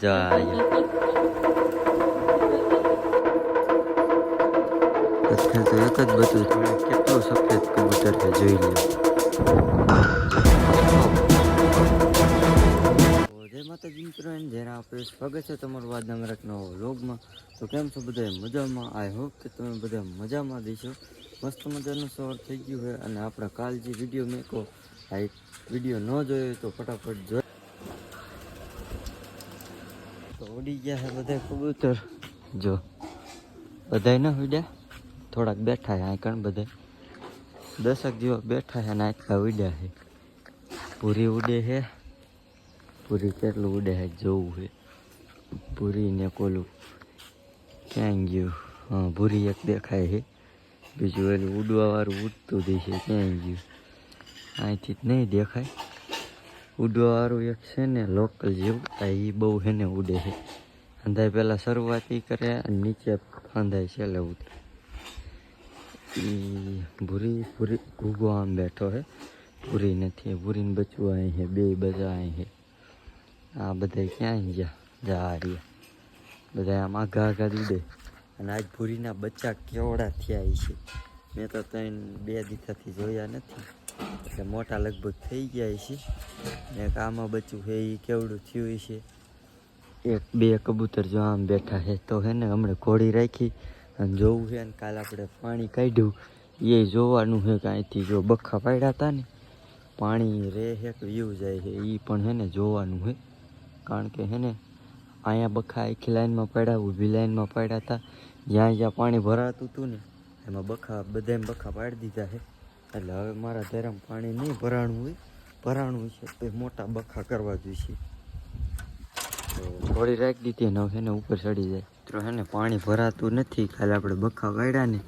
જાય અત્યારે તો એક જ બધું તમે કેટલું સફેદ કબૂતર છે જોઈ લો જય માતાજી મિત્રો એમ જ્યારે આપણે સ્વાગત છે તમારું વાદ એક વ્લોગમાં તો કેમ છો બધા મજામાં આઈ હોપ કે તમે બધા મજામાં દેશો મસ્ત મજાનું સવાર થઈ ગયું છે અને આપણે કાલ જે વીડિયો મેકો આ વીડિયો ન જોયો તો ફટાફટ જોઈ તો ઉડી ગયા છે બધા કબૂતર. જો, બધાય ન ઉડ્યા. થોડાક બેઠા છે આ કણ બધા દસક જેવા બેઠા છે અને આટલા ઉડ્યા છે. પૂરી ઉડે છે. પૂરી કેટલું ઉડે છે જોવું છે. પૂરી ને કોલું ક્યાં ગયું? હા, ભૂરી એક દેખાય છે. બીજું એલું ઉડવાવાળું ઉડતું દેશે ક્યાં ગયું? અહીંથી જ નહીં દેખાય. ઉડવાવાળું એક છે ને, લોકલ જેવું એ બહુ હેને ઉડે છે. અંધાય પહેલાં શરૂઆત એ કરે અને નીચે અંધાય છેલ્લે ઉતરે. ભૂરી ભૂરી ઉગો આમ બેઠો હે. ભૂરી નથી, ભૂરીને બચવું અહીં છે બે બધા અહીં છે આ બધા ક્યાં ગયા? જા રહ્યા. બધા આમ આઘા આઘા જ અને આજ ભૂરીના બચ્ચા કેવડા થયા છે મેં તો ત્રણ, બે દિવસથી જોયા નથી. એટલે મોટા લગભગ થઈ ગયા છે ને કામાં બચ્ચું છે એ કેવડું થયું છે એક, બે કબૂતર જો આમ બેઠા છે, તો હે ને હમણાં ઘોડી રાખી અને જોવું છે ને કાલે આપણે પાણી કાઢ્યું. એ જોવાનું છે કે અહીંથી જો બખા પાડ્યા હતા ને, પાણી રે હેક વ્યૂ જાય છે એ પણ હે ને જોવાનું છે. કારણ કે હે ને અહીંયા બખા આખી લાઈનમાં પડ્યા, ઊભી લાઈનમાં પડ્યા હતા જ્યાં જ્યાં પાણી ભરાતું હતું ને, એમાં બખા બધા બખા પાડી દીધા છે. એટલે હવે મારા ધરમ પાણી નહીં ભરાણું હોય. ભરાણું છે એ મોટા બખા કરવા જોઈશે. તો થોડી રાખી દીધી હવે એને ઉપર ચડી જાય. તો હે ને પાણી ભરાતું નથી. ખાલી આપણે બખા વાળ્યા ને.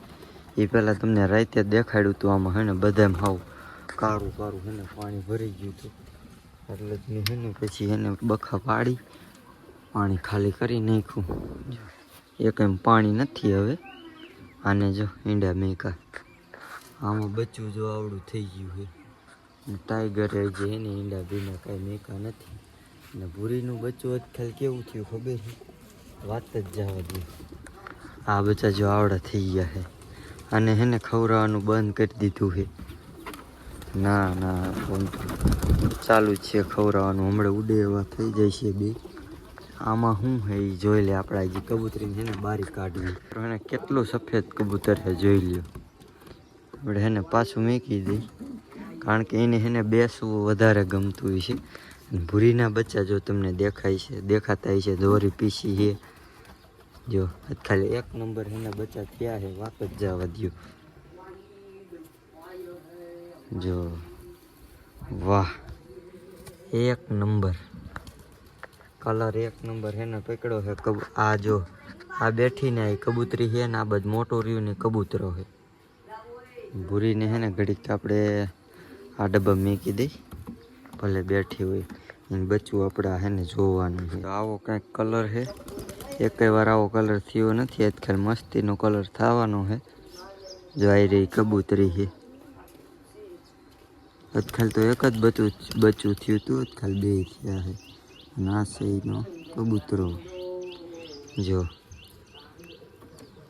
એ પહેલાં તમને રાતે દેખાડ્યું હતું આમાં હે ને બધામાં હાવ કાળું કાળું હે ને પાણી ભરી ગયું હતું એટલે જ મેં હે ને પછી એને બખા પાડી, પાણી ખાલી કરી નાખ્યું. એક એમ પાણી નથી હવે. આને જો, ઈંડા મેકા. આમાં બચ્ચું જો આવડું થઈ ગયું છે. ટાઈગર જે એને ઈંડા બીના કાંઈ મેકા નથી. અને ભૂરીનું બચ્ચું આજકાલ કેવું થયું ખબર છે? વાત જ જવા દે. આ બચ્ચા જો આવડા થઈ ગયા છે. અને એને ખવડાવવાનું બંધ કરી દીધું છે. ના ના, ફોન ચાલુ જ છે ખવડાવવાનું. હમણાં ઉડે એવા થઈ જાય છે બે. આમાં શું છે એ જોઈ લે આપણે જે કબૂતરીને છે ને બારી કાઢવી. એને કેટલું સફેદ કબૂતર છે જોઈ લ્યો. આપણે એને પાછું મૂકી દઈ કારણ કે એને એને બેસવું વધારે ગમતું હોય છે. ભૂરીના બચ્ચા જો તમને દેખાય છે, દેખાતા છે દોરી પીસી છે. જો ખાલી એક નંબર એના બચ્ચા થયા છે વાપ જ જવા દ્યો. જો, વાહ, એક નંબર. કલર એક નંબર હેને પકડ્યો છે, કબ, આ જો, આ બેઠીને આ કબૂતરી છે ને આ બધું મોટું રહ્યું ને કબૂતરો છે. ભૂરીને હે ને ઘડીક આપણે આ ડબ્બા મૂકી દઈ, ભલે બેઠી હોય. બચ્ચું આપણા હે ને જોવાનું છે. આવો કંઈક કલર છે એકેય વાર આવો કલર થયો નથી. આજકાલ મસ્તીનો કલર થવાનો છે જો આવી રહી કબૂતરી છે આજકાલ તો એક જ બચ્ચું બચ્ચું થયું હતું આજકાલ બે થયા છે છે એનો કબૂતરો. જો.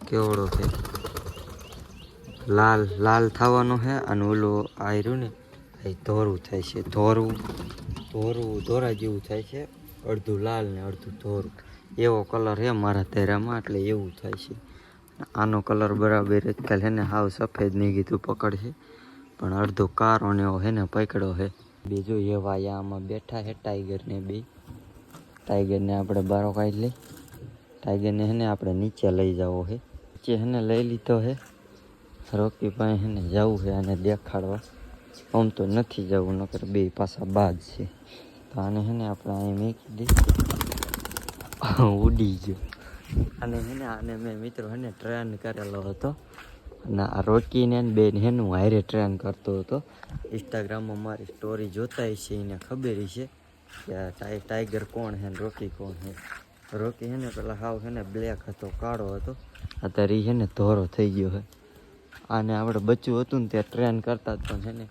કેવડો છે લાલ લાલ થવાનો છે અને ઓલો આયરું ને એ ધોરું થાય છે. ધોરું. ધોરું, ધોરા જેવું થાય છે. અડધું લાલ ને અડધું ધોરું. એવો કલર છે મારા તેરામાં એટલે એવું થાય છે. આનો કલર બરાબર જ કાલે ને હાવ સફેદ નહીં કીધું પકડશે. પણ અડધો કારો ને એવો છે ને પકડ્યો હે. બીજું એવા આમાં બેઠા છે ટાઈગરને બે. ટાઈગરને આપણે બારો કાઢી લઈ. ટાઈગરને હે ને આપણે નીચે લઈ જવો છે નીચે હે ને લઈ લીધો છે રોકી પાસે હે ને જવું છે અને દેખાડવા. આમ તો નથી જવું, નકર બે પાછા બાદ છે. તો આને છે ને આપણે અહીં મૂકી દઈ ઉડી ગયો. અને છે ને, આને મેં મિત્રો છે ને ટ્રેન કરેલો હતો. અને આ રોકીને બેન હેનું હારે ટ્રેન કરતો હતો. ઇન્સ્ટાગ્રામમાં મારી સ્ટોરી જોતા છે, એને ખબર છે કે આ ટાઈ ટાઈગર કોણ ને, રોકી કોણ છે રોકી છે ને પેલા હાવ છે ને બ્લેક હતો, કાળો હતો. અત્યારે છે ને ધોરો થઈ ગયો છે આને આપણે બચ્ચું હતું ને ત્યાં ટ્રેન કરતા જ પણ છે ને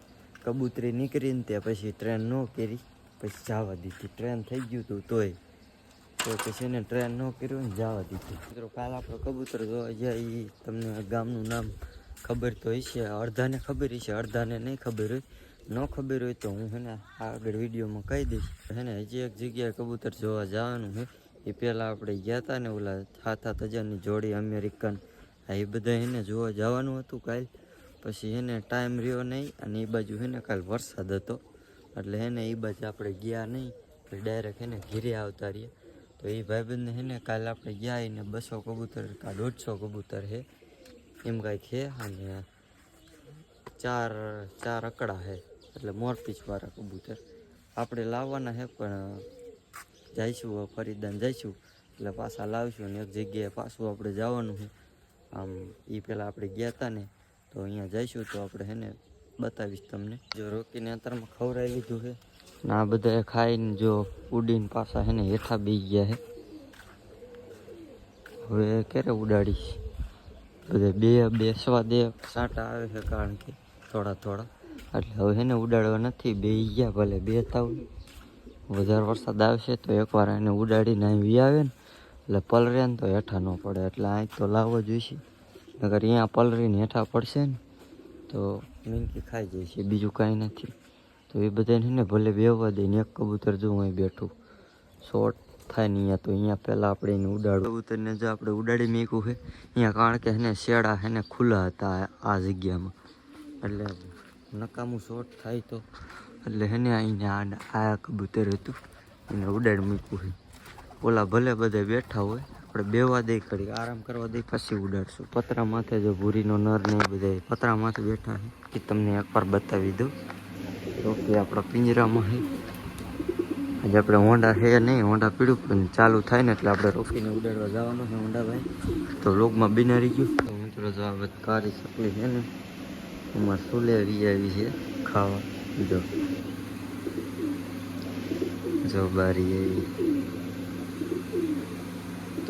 કબૂતરી નીકળીને ત્યાં પછી ટ્રેન ન કરી. પછી જવા દીધી. ટ્રેન થઈ ગયું હતું તોય. તો પછી એને ટ્રેન ન કર્યું ને જવા દીધું. મિત્રો, કાલ આપણે કબૂતર જોવા જાય એ તમને ગામનું નામ ખબર તો હશે. અડધાને ખબર હશે, અડધાને નહીં ખબર હોય. ન ખબર હોય તો હું હેને આગળ વિડીયોમાં કહી દઈશ. હેને હજી એક જગ્યાએ કબૂતર જોવા જવાનું છે. એ પહેલાં આપણે ગયા હતા ને ઓલા હાથ સાત હજારની જોડી અમેરિકન. એ બધા એને જોવા જવાનું હતું કાલ. પછી એને ટાઈમ રહ્યો નહીં અને એ બાજુ હેને કાલ વરસાદ હતો. એટલે હેને એ બાજુ આપણે ગયા નહીં, એટલે ડાયરેક્ટ એને ઘીરે આવતા રહ્યા. તો એ ભાઈબંધને હેને કાલ આપણે ગયા એને બસો કબૂતર કા દોઢસો કબૂતર છે એમ કાંઈક છે અને ચાર ચાર અકડા છે એટલે મોરપીચવાળા કબૂતર. આપણે લાવવાના છે પણ જઈશું ફરીદાન જઈશું. એટલે પાછા લાવીશું અને એક જગ્યાએ પાછું આપણે જવાનું છે આમ એ પહેલાં આપણે ગયા હતા ને તો અહીંયા જઈશું તો આપણે હેને બતાવીશ તમને. જો રોકીને અંતરમાં ખવડાવી લીધું છે. ને આ બધા ખાઈને જો ઉડીને પાછા હે ને હેઠા બી ગયા છે. હવે ક્યારે ઉડાડીશ? બધા બે બેસવા દે. સાંટા આવે છે કારણ કે થોડા થોડા. એટલે હવે એને ઉડાડવા નથી બે ગયા ભલે બે તાવ વધારે વરસાદ આવશે તો એકવાર એને ઉડાડીને અહીં વી આવે ને. એટલે પલરે ને તો હેઠા ન પડે, એટલે અહીં તો લાવવો જોઈશે નગર અહીંયા પલરીને હેઠા પડશે ને, તો મીંકી ખાઈ જાય છે, બીજું કાંઈ નથી. તો એ બધાને છે ને ભલે બેવા દે ને એક કબૂતર જો અહીં બેઠું. શોર્ટ થાય ને અહીંયા તો અહીંયા પહેલાં આપણે એને ઉડાડ કબૂતરને જો આપણે ઉડાડી મૂક્યું છે, અહીંયા કારણ કે એને શેડા એને ખુલ્લા હતા આ- જગ્યામાં. એટલે નકામું શોર્ટ થાય તો, એટલે એને અહીંયા આ કબૂતર હતું, એને ઉડાડી મૂક્યું છે. ઓલા ભલે બધા બેઠા હોય આપણે બેવા દઈ કરી આરામ કરવા દઈ પછી ઉડાડશું. પતરા માથે જો ભૂરીનો નર ને બધા પતરા માથે બેઠા છે. એ તમને એકવાર બતાવી દઉં. ઓકે આપણા પિંજરામાં છે આજે આપણે હોન્ડા છે નહીં હોન્ડા પીડું પણ ચાલુ થાય ને એટલે આપણે રોકીને ઉડાડવા જવાનું છે હોન્ડાભાઈ તો લોગમાં બિનારી ગયું. તો મિત્રો જો કારી સકલી છે ને, એમાં સુલેરી આવી છે ખાવા. જો. બારી એવી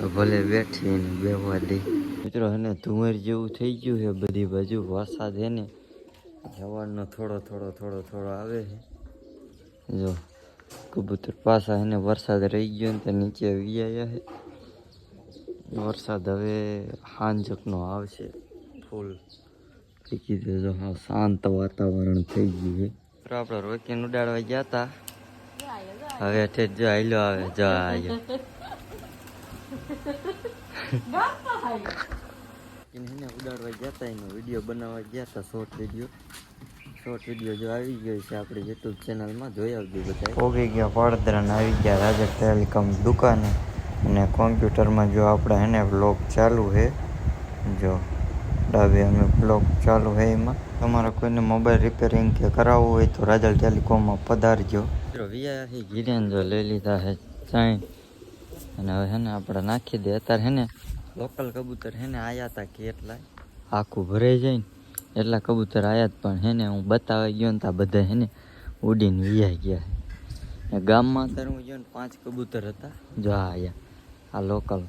તો ભલે બેઠીને બેવા દે. મિત્રો, હે ધુમર જેવું થઈ ગયું છે, બધી બાજુ વરસાદ છે ને સવારનો થોડો થોડો થોડો થોડો આવે છે. જો, કબૂતર પાછા એને વરસાદ રહી ગયો ને, તો નીચે વ્યાયા છે વરસાદ હવે હાંજકનો આવશે. ફૂલ. કીધું, જો, હા, શાંત વાતાવરણ થઈ ગયું છે. આપણે રોકીને ઉડાડવા ગયા હતા હવે ઠેઠ જો આયલો આવે, જો આવ્યો એને ઉડાડવા ગયા હતા એનો વીડિયો બનાવવા ગયા હતા શોર્ટ વીડિયો શોર્ટ વીડિયો જો આવી ગયો છે આપણી યુટ્યુબ ચેનલમાં જોઈ આવજો બધા ઓગી ગયા પડદરાને આવી ગયા રાજા ટેલિકોમ દુકાને. અને કોમ્પ્યુટરમાં જો આપણે એને બ્લોગ ચાલુ છે જો ડાબે અમે બ્લોગ ચાલુ છે એમાં. તમારે કોઈને મોબાઈલ રિપેરિંગ કે કરાવવું હોય તો રાજા ટેલિકોમમાં પધારજો. વીઆઈ જો લઈ લીધા છે ચાઈ અને હવે હેને આપણે નાખી દે. અત્યારે હેને લોકલ કબૂતર હેને આયા હતા કેટલા આખું ભરાઈ જાય ને. એટલા કબૂતર આયા જ પણ હેને હું બતાવી ગયો ને ત્યાં બધા હેને ઉડીને વિયાઈ ગયા. ગામમાં અત્યારે હું ગયો ને પાંચ કબૂતર હતા. જો આયા આ લોકલ.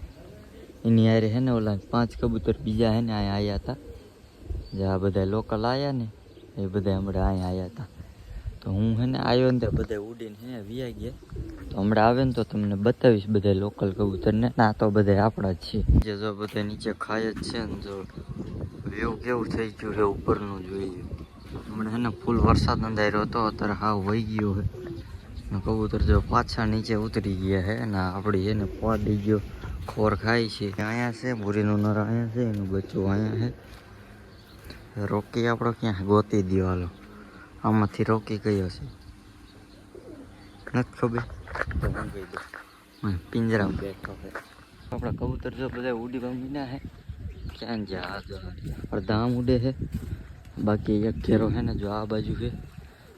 એની હારે હે ને ઓલા પાંચ કબૂતર બીજા હે ને અહીંયા આવ્યા હતા જે આ બધા લોકલ આવ્યા ને એ બધા હમણાં અહીંયા આવ્યા હતા તો હું હે ને આવ્યો ને બધા ઉડીને હે ને વિયા ગયા. તો હમણાં આવે ને તો તમને બતાવીશ બધા લોકલ કબૂતરને ના. તો બધા આપણા જ છે જે જો બધા નીચે ખાય જ છે ને જો. વ્યૂ કેવું થઈ ગયું છે ઉપરનું જોઈએ. હમણાં હે ને ફૂલ વરસાદ નોંધાયો હતો, અત્યારે હાવ વહી ગયો હે. કબૂતર જો પાછા નીચે ઉતરી ગયા હે ને આપણી એને પાડી ગયો. ખોર ખાય છે. અહીંયા છે, ભૂરીનું નર અહીંયા છે, એનું બચ્ચું અહીંયા છે રોકી આપણો ક્યાં? ગોતી હાલો. આમાંથી રોકી ગયો છે. નથી ખબર. હું હા, પિંજરામાં. બેઠો છે આપણા કબૂતર જો બધા ઉડી પામીના હે. ક્યાં જા જો અડધા આમ ઉડે છે. બાકી એક ઘેરો છે ને જો આ બાજુ છે.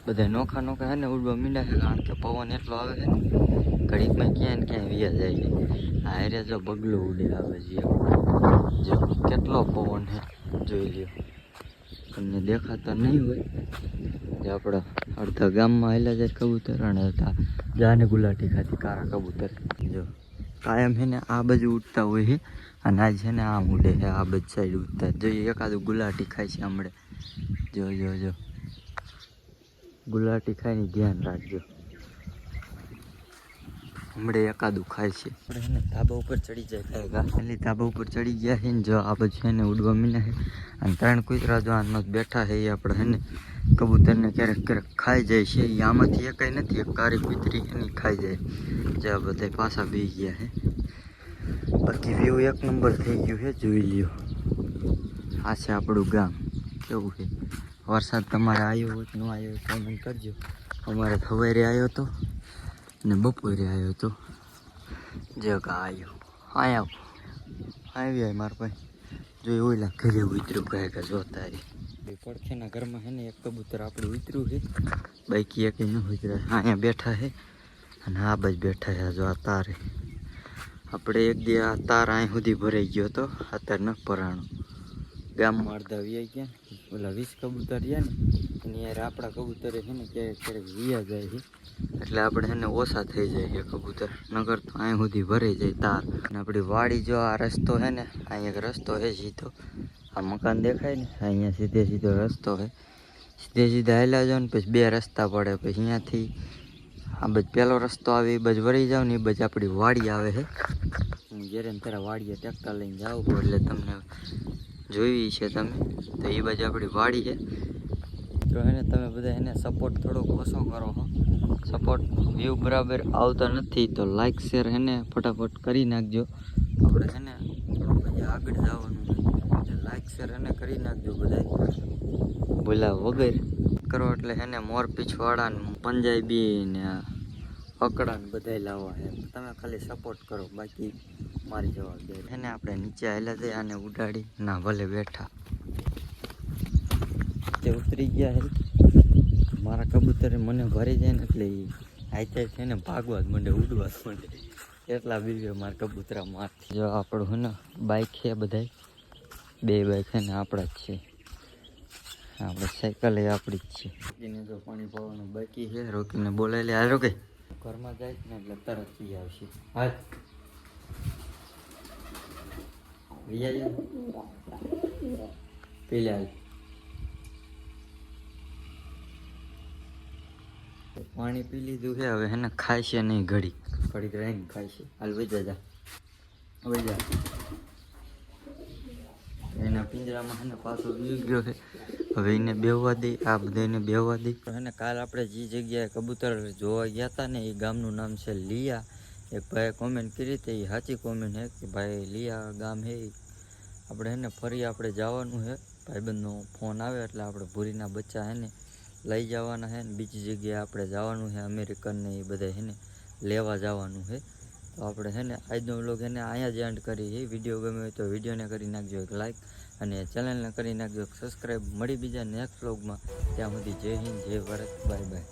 બધા નોખા નોખા છે ને ઉડવા મીંડા છે. કારણ કે પવન એટલો આવે છે ઘડીકમાં ક્યાં ને ક્યાંય વિયા જાય છે. હારે જો બગલો ઉડે આવે છે જો કેટલો પવન છે જોઈ લ્યો. તમને દેખાતા નહીં હોય. જે આપણા અડધા ગામમાં આવેલા જાય કબૂતર અને અડધા જાને ગુલાટી ખાતી કારા કબૂતર. જો, કાયમ છે ને આ બાજુ ઉડતા હોય છે અને આજ છે ને આમ ઉડે છે આ બાજુ સાઈડ ઉડતા. જોઈએ એકાદું ગુલાટી ખાય છે હમણાં. જો જો જો. ગુલાટી ખાઈને ધ્યાન રાખજો. હમણાં એકાદું ખાય છે. આપણે એને ધાબા ઉપર ચડી જાય. ખાય એટલે ધાબા ઉપર ચડી ગયા છે ને જો આ બધું એને ઉડવા મીના છે અને ત્રણ કૂતરા જો આનો બેઠા છે એ આપણે એને કબૂતરને ક્યારેક ક્યારેક ખાઈ જાય છે. એ આમાંથી એકાઈ નથી એક કારી કૂતરી એની ખાઈ જાય. જે આ બધા પાછા બી ગયા છે બાકી વ્યૂ એક નંબર થઈ ગયું છે જોઈ લ્યો. આ છે આપણું ગામ. કેવું છે વરસાદ તમારે આવ્યો હોય કે ન આવ્યો હોય કોમેન્ટ કરજો. અમારે સવારે આવ્યો હતો ને બપોરે આવ્યો હતો જગ આવ્યો આયા. આવી આય મારા ભાઈ. જો ઓલા ઘરે ઉતર્યું કહે કે જોતા રે પડખેના ઘરમાં છે ને એક કબૂતર આપણું ઉતર્યું છે. બાકી એક ન ઉતર્યા અહીંયા બેઠા છે. અને આ બાજ બેઠા છે. જો આ તારે આપણે એક દી આ તાર અહીં સુધી ભરાઈ ગયો હતો અત્યારે ન પરાણું ગામમાં અડધા વી ગયા ઓલા વીસ કબૂતર રહ્યા ને. એની યાર આપણા કબૂતરે છે ને ક્યારેક ક્યારેક વિયા જાય છે. એટલે આપણે છે ને ઓછા થઈ જાય છે કબૂતર. નગર તો અહીં સુધી ભરાઈ જાય તાર. અને આપણી વાડી જો આ રસ્તો છે ને અહીં એક રસ્તો છે સીધો. આ મકાન દેખાય ને અહીંયા સીધે સીધો રસ્તો છે. સીધે સીધા હેલા જાઓ ને, પછી બે રસ્તા પડે, પછી અહીંયાથી આ બધ પહેલો રસ્તો આવે, એ બાજુ વળી જાવ ને, એ બાજુ આપણી વાડી આવે છે. જ્યારે ત્યારે તારા વાડીએ ટ્રેક્ટર લઈને જાઉં એટલે તમને જોઈ છે તમે. તો એ બાજુ આપણી વાડી છે. તો એને તમે બધા એને સપોર્ટ થોડોક ઓછો કરો હો. સપોર્ટ વ્યૂ બરાબર આવતા નથી, તો લાઈક શેર એને ફટાફટ કરી નાખજો. આપણે છે આગળ જવાનું એટલે લાઈક શેર એને કરી નાખજો બધા બોલા વગર. કરો એટલે એને મોર પીછવાડા ને પંજાબી ને અકડા ને બધા લાવવા એમ. તમે ખાલી સપોર્ટ કરો, બાકી મારી જવાબદારી. એને આપણે નીચે આવેલા જઈએ આને ઉડાડી, ના ભલે બેઠા. તે ઉતરી ગયા છે. મારા કબૂતરે મને ભરી જાય ને એટલે એ હાઈતે છે ને ભાગવા જ માંડે, ઉડવા જ માંડે. એટલા બીવે મારા કબૂતરા મારથી. જો આપણું હે ને બાઇક છે બધાય. બે બાઇક છે ને આપણા જ છે. આપણે સાયકલ એ આપણી જ છે. રોકીને જો પાણી પાવાનું બાકી છે. રોકીને બોલાવી લે. આ રોકે. ઘરમાં જાય ને એટલે તરત પી આવશે. હાલ. પેલા પાણી પી લીધું છે, હવે એને ખાય છે નહીં ઘડી. ઘડી રહીને ખાય છે હાલ વઈ જા. હવે જા એના પિંજરામાં એને પાછો વી ગયો છે. હવે એને બેહવા દે, આ બધાને બેહવા દે. એને કાલ આપણે જે જગ્યાએ કબૂતર જોવા ગયા હતા ને, એ ગામનું નામ છે લિયા. એક ભાઈએ કોમેન્ટ કરી હતી, એ સાચી કોમેન્ટ છે કે ભાઈ લિયા ગામ હે. આપણે એને ફરી આપણે જવાનું છે. ભાઈબંધનો ફોન આવે એટલે આપણે ભૂરીના બચ્ચા હે ને લઈ જવાના છે ને બીજી જગ્યાએ આપણે જવાનું છે અમેરિકનને એ બધા છે ને લેવા જવાનું છે તો આપણે છે ને આજનો વ્લોગ એને અહીંયા જ એન્ડ કરી છે વીડિયો ગમ્યો હોય તો વિડીયોને કરી નાખજો એક લાઈક અને ચેનલને કરી નાખજો એક સબસ્ક્રાઈબ મળી બીજા નેક્સ્ટ વ્લોગમાં ત્યાં સુધી જય હિન્દ, જય ભારત. Bye bye